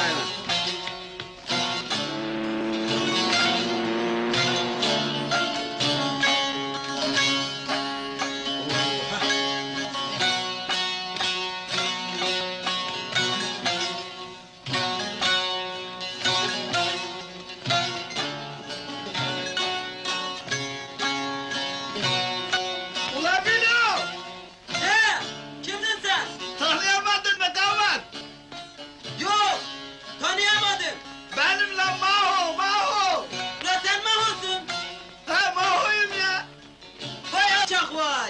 ざいます。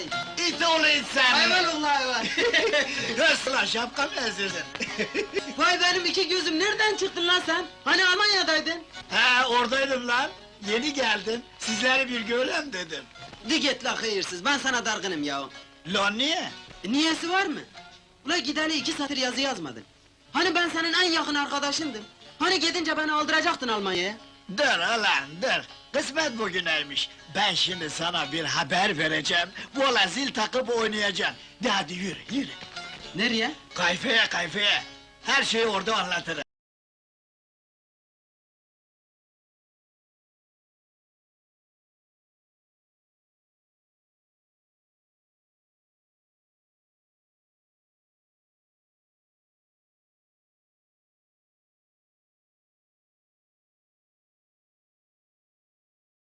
vay! İt oğlu insan! Hayvan oğlu hayvan! Hırsla şapkam ezildin! vay benim iki gözüm nereden çıktın lan sen? Hani Almanya'daydın? He oradaydım lan! Yeni geldim, sizleri bir görem dedim. Dik et la hayırsız, ben sana dargınım ya. Lan niye? E, niyesi var mı? Ula gideli iki satır yazı yazmadın. Hani ben senin en yakın arkadaşındım. Hani gidince beni aldıracaktın Almanya'ya. Dur ulan dur. Kısmet bugüneymiş. Ben şimdi sana bir haber vereceğim. Bu ola zil takıp oynayacaksın. De hadi yürü yürü. Nereye? Kayfeye kayfeye. Her şeyi orada anlatırım.